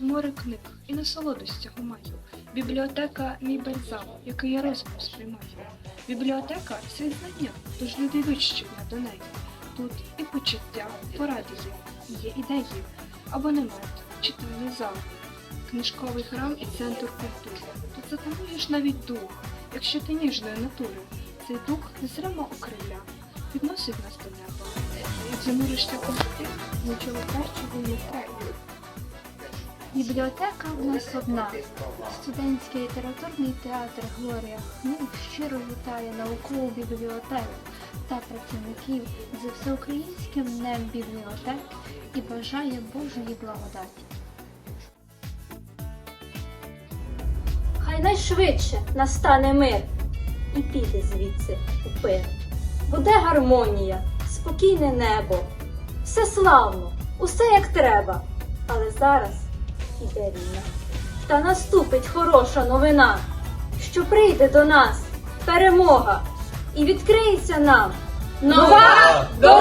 море книг і насолодостях маю. Бібліотека мій бальзам, який я розумом сприймаю. Бібліотека це знання, тож люди вищі до неї. Тут і почуття, поради є, і є ідеї, абонемент, читальний зал, книжковий храм і центр культури. Тут затамуєш навіть дух, якщо ти ніжної натури. Цей дух не незримо окриля, підносить нас до неба. Як зануришся в книжки, нічого кращого не треба. Бібліотека в нас одна. Студентський літературний театр Глорія Книг щиро вітає наукову бібліотеку та працівників з всеукраїнським днем бібліотек і бажає Божої благодаті. Хай найшвидше настане мир і піде звідси у. Буде гармонія, спокійне небо, все славно, усе як треба. Але зараз іде війна. Та наступить хороша новина, що прийде до нас перемога і відкриється нам нова дорога!